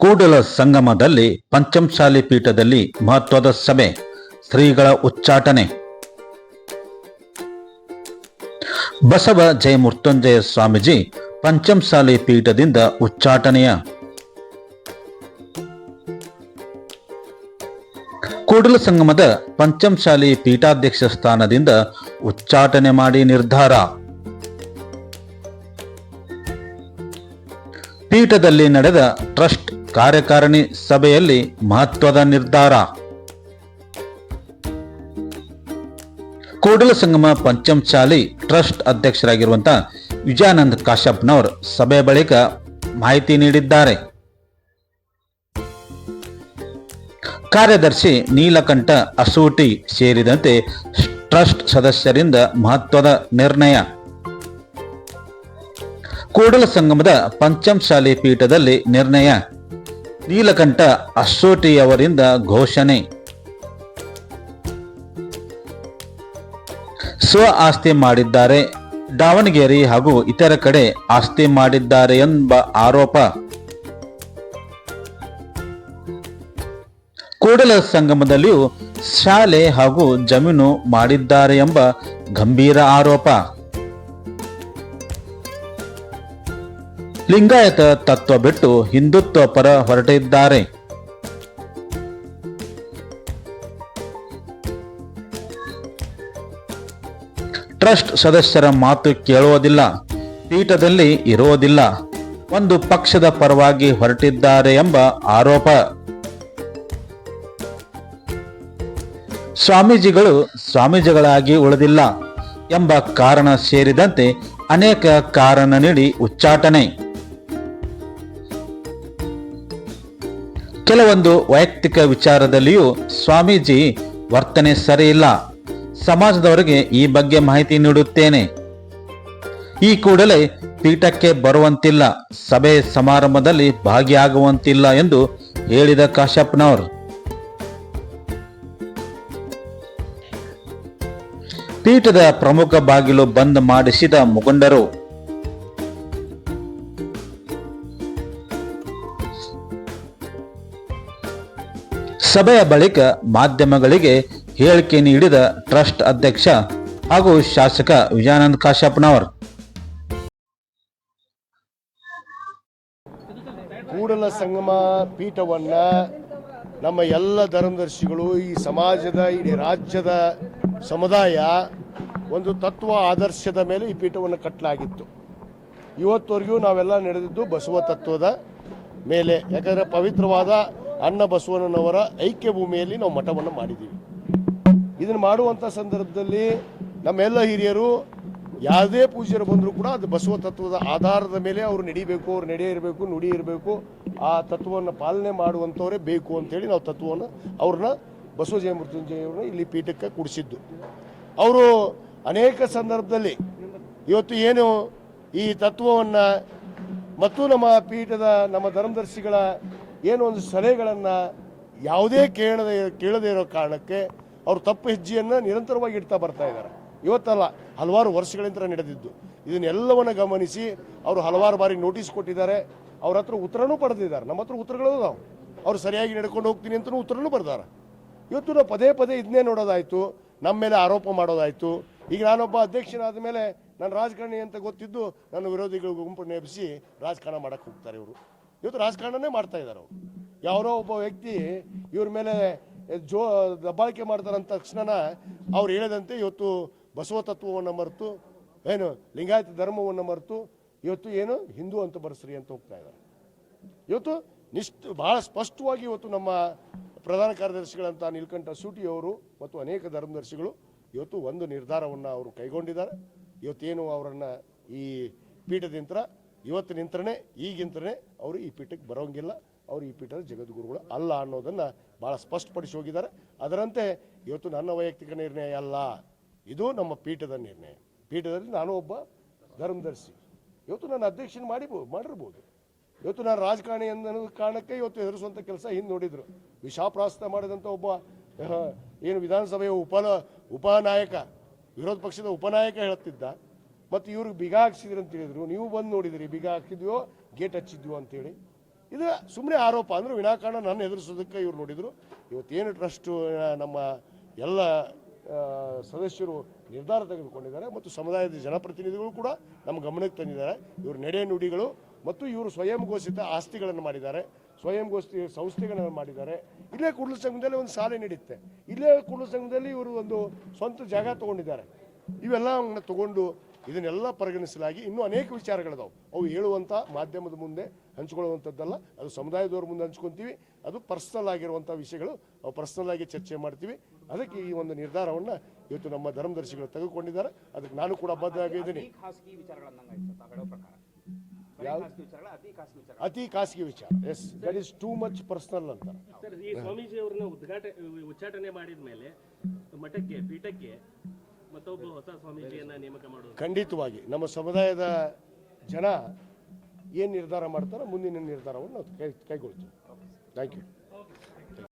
ಕೂಡಲ ಸಂಗಮದಲ್ಲಿ ಪಂಚಮಸಾಲಿ ಪೀಠದಲ್ಲಿ ಮಹತ್ವದ ಸಭೆ ಶ್ರೀಗಳ ಉಚ್ಚಾಟನೆ. ಬಸವ ಜಯ ಮೃತ್ಯುಂಜಯ ಸ್ವಾಮೀಜಿ ಪಂಚಮಸಾಲಿ ಪೀಠದಿಂದ ಉಚ್ಚಾಟನೆಯ. ಕೂಡಲ ಸಂಗಮದ ಪಂಚಮಸಾಲಿ ಪೀಠಾಧ್ಯಕ್ಷ ಸ್ಥಾನದಿಂದ ಉಚ್ಚಾಟನೆ ಮಾಡಿ ನಿರ್ಧಾರ. ಪೀಠದಲ್ಲಿ ನಡೆದ ಟ್ರಸ್ಟ್ ಕಾರ್ಯಕಾರಿಣಿ ಸಭೆಯಲ್ಲಿ ಮಹತ್ವದ ನಿರ್ಧಾರ. ಕೂಡಲ ಸಂಗಮ ಪಂಚಮಶಾಲಿ ಟ್ರಸ್ಟ್ ಅಧ್ಯಕ್ಷರಾಗಿರುವಂತಹ ವಿಜಯಾನಂದ್ ಕಾಶ್ಯಪ್ನವರ್ ಸಭೆ ಬಳಿಕ ಮಾಹಿತಿ ನೀಡಿದ್ದಾರೆ. ಕಾರ್ಯದರ್ಶಿ ನೀಲಕಂಠ ಅಸೂಟಿ ಸೇರಿದಂತೆ ಟ್ರಸ್ಟ್ ಸದಸ್ಯರಿಂದ ಮಹತ್ವದ ನಿರ್ಣಯ. ಕೂಡಲ ಸಂಗಮದ ಪಂಚಮಶಾಲಿ ಪೀಠದಲ್ಲಿ ನಿರ್ಣಯ. ನೀಲಕಂಠ ಅಸೋಟಿಯವರಿಂದ ಘೋಷಣೆ. ಸ್ವ ಆಸ್ತಿ ಮಾಡಿದ್ದಾರೆ. ದಾವಣಗೆರೆ ಹಾಗೂ ಇತರ ಕಡೆ ಆಸ್ತಿ ಮಾಡಿದ್ದಾರೆ ಎಂಬ ಆರೋಪ. ಕೂಡಲ ಸಂಗಮದಲ್ಲಿಯೂ ಶಾಲೆ ಹಾಗೂ ಜಮೀನು ಮಾಡಿದ್ದಾರೆ ಎಂಬ ಗಂಭೀರ ಆರೋಪ. ಲಿಂಗಾಯತ ತತ್ವ ಬಿಟ್ಟು ಹಿಂದುತ್ವ ಪರ ಹೊರಟಿದ್ದಾರೆ. ಟ್ರಸ್ಟ್ ಸದಸ್ಯರ ಮಾತು ಕೇಳುವುದಿಲ್ಲ, ಪೀಠದಲ್ಲಿ ಇರುವುದಿಲ್ಲ, ಒಂದು ಪಕ್ಷದ ಪರವಾಗಿ ಹೊರಟಿದ್ದಾರೆ ಎಂಬ ಆರೋಪ. ಸ್ವಾಮೀಜಿಗಳು ಸ್ವಾಮೀಜಿಗಳಾಗಿ ಉಳಿದಿಲ್ಲ ಎಂಬ ಕಾರಣ ಸೇರಿದಂತೆ ಅನೇಕ ಕಾರಣ ನೀಡಿ ಉಚ್ಚಾಟನೆ. ಕೆಲವೊಂದು ವೈಯಕ್ತಿಕ ವಿಚಾರದಲ್ಲಿಯೂ ಸ್ವಾಮೀಜಿ ವರ್ತನೆ ಸರಿಯಿಲ್ಲ. ಸಮಾಜದವರಿಗೆ ಈ ಬಗ್ಗೆ ಮಾಹಿತಿ ನೀಡುತ್ತೇನೆ. ಈ ಕೂಡಲೇ ಪೀಠಕ್ಕೆ ಬರುವಂತಿಲ್ಲ. ಸಭೆ ಸಮಾರಂಭದಲ್ಲಿ ಭಾಗಿಯಾಗುವಂತಿಲ್ಲ ಎಂದು ಹೇಳಿದ ಕಾಶ್ಯಪ್ನವರು. ಪೀಠದ ಪ್ರಮುಖ ಬಾಗಿಲು ಬಂದ್ ಮಾಡಿಸಿದ ಮುಖಂಡರು ಸಭೆಯ ಬಳಿಕ ಮಾಧ್ಯಮಗಳಿಗೆ ಹೇಳಿಕೆ ನೀಡಿದ ಟ್ರಸ್ಟ್ ಅಧ್ಯಕ್ಷ ಹಾಗೂ ಶಾಸಕ ವಿಜಯಾನಂದ ಕಾಶ್ಯಪ್ನವರ್. ಕೂಡಲ ಸಂಗಮ ಪೀಠವನ್ನ ನಮ್ಮ ಎಲ್ಲ ಧರ್ಮದರ್ಶಿಗಳು, ಈ ಸಮಾಜದ, ಇಡೀ ರಾಜ್ಯದ ಸಮುದಾಯ ಒಂದು ತತ್ವ ಆದರ್ಶದ ಮೇಲೆ ಈ ಪೀಠವನ್ನು ಕಟ್ಟಲಾಗಿತ್ತು. ಇವತ್ತವರೆಗೂ ನಾವೆಲ್ಲ ನಡೆದಿದ್ದು ಬಸವ ತತ್ವದ ಮೇಲೆ. ಯಾಕಂದರೆ ಪವಿತ್ರವಾದ ಅನ್ನ ಬಸವಣ್ಣನವರ ಐಕ್ಯ ಭೂಮಿಯಲ್ಲಿ ನಾವು ಮಠವನ್ನು ಮಾಡಿದ್ದೀವಿ. ಇದನ್ನು ಮಾಡುವಂಥ ಸಂದರ್ಭದಲ್ಲಿ ನಮ್ಮೆಲ್ಲ ಹಿರಿಯರು ಯಾವುದೇ ಪೂಜ್ಯರು ಬಂದರೂ ಕೂಡ ಅದು ಬಸವ ತತ್ವದ ಆಧಾರದ ಮೇಲೆ ಅವರು ನಡಿಬೇಕು, ಅವ್ರು ನಡೆ ಇರಬೇಕು, ನುಡಿ ಇರಬೇಕು. ಆ ತತ್ವವನ್ನು ಪಾಲನೆ ಮಾಡುವಂಥವರೇ ಬೇಕು ಅಂತೇಳಿ ನಾವು ತತ್ವವನ್ನು ಅವ್ರನ್ನ ಬಸವ ಜಯ ಮೃತ್ಯುಂಜಯವ್ರನ್ನ ಇಲ್ಲಿ ಪೀಠಕ್ಕೆ ಕೂಡಿಸಿದ್ದು. ಅವರು ಅನೇಕ ಸಂದರ್ಭದಲ್ಲಿ ಇವತ್ತು ಏನು ಈ ತತ್ವವನ್ನು ಮತ್ತು ನಮ್ಮ ಪೀಠದ ನಮ್ಮ ಧರ್ಮದರ್ಶಿಗಳ ಏನು ಒಂದು ಸಲಹೆಗಳನ್ನು ಯಾವುದೇ ಕೇಳದೆ ಕೇಳದೇ ಇರೋ ಕಾರಣಕ್ಕೆ ಅವರು ತಪ್ಪು ಹೆಜ್ಜೆಯನ್ನು ನಿರಂತರವಾಗಿ ಇಡ್ತಾ ಬರ್ತಾ ಇದ್ದಾರೆ. ಇವತ್ತಲ್ಲ ಹಲವಾರು ವರ್ಷಗಳಿಂದ ನಡೆದಿದ್ದು. ಇದನ್ನೆಲ್ಲವನ್ನು ಗಮನಿಸಿ ಅವರು ಹಲವಾರು ಬಾರಿ ನೋಟಿಸ್ ಕೊಟ್ಟಿದ್ದಾರೆ. ಅವ್ರ ಹತ್ರ ಉತ್ತರನೂ ಪಡೆದಿದ್ದಾರೆ. ನಮ್ಮ ಹತ್ರ ಉತ್ತರಗಳು ನಾವು. ಅವ್ರು ಸರಿಯಾಗಿ ನಡ್ಕೊಂಡು ಹೋಗ್ತೀನಿ ಅಂತಲೂ ಉತ್ತರನೂ ಬರ್ದಾರೆ. ಇವತ್ತು ನಾವು ಪದೇ ಪದೇ ಇದನ್ನೇ ನೋಡೋದಾಯಿತು. ನಮ್ಮ ಮೇಲೆ ಆರೋಪ ಮಾಡೋದಾಯಿತು. ಈಗ ನಾನೊಬ್ಬ ಅಧ್ಯಕ್ಷನಾದ ಮೇಲೆ ನಾನು ರಾಜಕಾರಣಿ ಅಂತ ಗೊತ್ತಿದ್ದು ನನ್ನ ವಿರೋಧಿಗಳ ಗುಂಪು ನೆಪಿಸಿ ರಾಜಕಾರಣ ಮಾಡೋಕ್ಕೆ ಹೋಗ್ತಾರೆ ಇವರು. ಇವತ್ತು ರಾಜಕಾರಣನೇ ಮಾಡ್ತಾ ಇದ್ದಾರೆ ಅವರು. ಯಾರೋ ಒಬ್ಬ ವ್ಯಕ್ತಿ ಇವ್ರ ಮೇಲೆ ಜೋ ದಬ್ಬಾಳಿಕೆ ಮಾಡ್ತಾರಂತ ತಕ್ಷಣ ಅವ್ರು ಹೇಳಿದಂತೆ ಇವತ್ತು ಬಸವ ತತ್ವವನ್ನು ಮರೆತು, ಏನು ಲಿಂಗಾಯತ ಧರ್ಮವನ್ನು ಮರೆತು ಇವತ್ತು ಏನು ಹಿಂದೂ ಅಂತ ಬರೆಸ್ರಿ ಅಂತ ಹೋಗ್ತಾ ಇದ್ದಾರೆ. ಇವತ್ತು ನಿಷ್ಠ ಭಾಳ ಸ್ಪಷ್ಟವಾಗಿ ಇವತ್ತು ನಮ್ಮ ಪ್ರಧಾನ ಕಾರ್ಯದರ್ಶಿಗಳಂತ ನೀಲ್ಕಂಠ ಸೂಟಿ ಅವರು ಮತ್ತು ಅನೇಕ ಧರ್ಮದರ್ಶಿಗಳು ಇವತ್ತು ಒಂದು ನಿರ್ಧಾರವನ್ನು ಅವರು ಕೈಗೊಂಡಿದ್ದಾರೆ. ಇವತ್ತೇನು ಅವರನ್ನು ಈ ಪೀಠದಿಂತ್ರ ಇವತ್ತು ನಿಂತ್ರನೇ ಈಗಿಂತ್ರನೇ ಅವರು ಈ ಪೀಠಕ್ಕೆ ಬರೋಂಗಿಲ್ಲ. ಅವರು ಈ ಪೀಠದ ಜಗದ್ಗುರುಗಳು ಅಲ್ಲ ಅನ್ನೋದನ್ನು ಭಾಳ ಸ್ಪಷ್ಟಪಡಿಸಿ ಹೋಗಿದ್ದಾರೆ. ಅದರಂತೆ ಇವತ್ತು ನನ್ನ ವೈಯಕ್ತಿಕ ನಿರ್ಣಯ ಅಲ್ಲ. ಇದು ನಮ್ಮ ಪೀಠದ ನಿರ್ಣಯ. ಪೀಠದಲ್ಲಿ ನಾನು ಒಬ್ಬ ಧರ್ಮದರ್ಶಿ. ಇವತ್ತು ನಾನು ಅಧ್ಯಕ್ಷನ ಮಾಡಿಬೋದು ಮಾಡಿರ್ಬೋದು. ಇವತ್ತು ನಾನು ರಾಜಕಾರಣಿ ಅನ್ನೋ ಕಾರಣಕ್ಕೆ ಇವತ್ತು ಹೆದರಿಸುವಂಥ ಕೆಲಸ ಹಿಂದೆ ನೋಡಿದರು. ವಿಷಾಪ್ರಾಸ್ತ ಮಾಡಿದಂಥ ಒಬ್ಬ ಏನು ವಿಧಾನಸಭೆಯ ಉಪ, ಉಪನಾಯಕ, ವಿರೋಧ ಪಕ್ಷದ ಉಪನಾಯಕ ಹೇಳ್ತಿದ್ದ ಮತ್ತು ಇವ್ರಿಗೆ ಬಿಗ ಹಾಕ್ಸಿದ್ರು ಅಂತ ಹೇಳಿದ್ರು. ನೀವು ಬಂದು ನೋಡಿದ್ರಿ, ಬಿಗ ಹಾಕಿದ್ವೋ ಗೇಟ್ ಹಚ್ಚಿದ್ವೋ ಅಂತೇಳಿ. ಇದು ಸುಮ್ಮನೆ ಆರೋಪ ಅಂದ್ರೆ ವಿನಾಕಾರಣ ನನ್ನ ಎದುರಿಸೋದಕ್ಕೆ ಇವ್ರು ನೋಡಿದ್ರು. ಇವತ್ತೇನು ಟ್ರಸ್ಟ್ ನಮ್ಮ ಎಲ್ಲ ಸದಸ್ಯರು ನಿರ್ಧಾರ ತೆಗೆದುಕೊಂಡಿದ್ದಾರೆ ಮತ್ತು ಸಮುದಾಯದ ಜನಪ್ರತಿನಿಧಿಗಳು ಕೂಡ ನಮ್ಮ ಗಮನಕ್ಕೆ ತಂದಿದ್ದಾರೆ. ಇವರು ನಡೆ ನುಡಿಗಳು ಮತ್ತು ಇವರು ಸ್ವಯಂ ಘೋಷಿತ ಆಸ್ತಿಗಳನ್ನು ಮಾಡಿದ್ದಾರೆ. ಸ್ವಯಂ ಘೋಷಿತ ಸಂಸ್ಥೆಗಳನ್ನು ಮಾಡಿದ್ದಾರೆ. ಇಲ್ಲೇ ಕುಡಲ ಸಂಘದಲ್ಲಿ ಒಂದು ಸಾಲೆ ನಡೆಯುತ್ತೆ. ಇಲ್ಲೇ ಕುಡಲ ಸಂಘದಲ್ಲಿ ಇವರು ಒಂದು ಸ್ವಂತ ಜಾಗ ತಗೊಂಡಿದ್ದಾರೆ. ಇವೆಲ್ಲ ತಗೊಂಡು ಇದನ್ನೆಲ್ಲ ಪರಿಗಣಿಸಲಾಗಿ ಇನ್ನೂ ಅನೇಕ ವಿಚಾರಗಳಿದಾವೆ. ಅವು ಹೇಳುವಂಥ ಮಾಧ್ಯಮದ ಮುಂದೆ ಹಂಚ್ಕೊಳ್ಳುವಂಥದ್ದಲ್ಲ ಅದು ಸಮುದಾಯದವ್ರ ಮುಂದೆ ಹಂಚ್ಕೊತೀವಿ ಅದು ಪರ್ಸನಲ್ ಆಗಿರುವಂಥ ವಿಷಯಗಳು ನಾವು ಪರ್ಸನಲ್ ಆಗಿ ಚರ್ಚೆ ಮಾಡ್ತೀವಿ. ಅದಕ್ಕೆ ಈ ಒಂದು ನಿರ್ಧಾರವನ್ನು ಇವತ್ತು ನಮ್ಮ ಧರ್ಮದರ್ಶಿಗಳು ತೆಗೆದುಕೊಂಡಿದ್ದಾರೆ. ಅದಕ್ಕೆ ನಾನು ಕೂಡ ಬದ್ಧವಾಗಿದ್ದೀನಿ. ಅತಿ ಖಾಸಗಿ ವಿಚಾರ yes that is too much personal ಅಂತ. ಸರ್ ಈ ಸ್ವಾಮೀಜಿ ಅವ್ರನ್ನ ಉದ್ಘಾಟನೆ ಉಚ್ಚಾಟನೆ ಮಾಡಿದ ಮೇಲೆ ಮಠಕ್ಕೆ ಪೀಠಕ್ಕೆ ಖಂಡಿತವಾಗಿ. ನಮ್ಮ ಸಮುದಾಯದ ಜನ ಏನು ನಿರ್ಧಾರ ಮಾಡ್ತಾರೋ ಮುಂದಿನ ನಿರ್ಧಾರವನ್ನು ನಾವು ಕೈ ಕೈಗೊಳ್ತೀವಿ. Thank you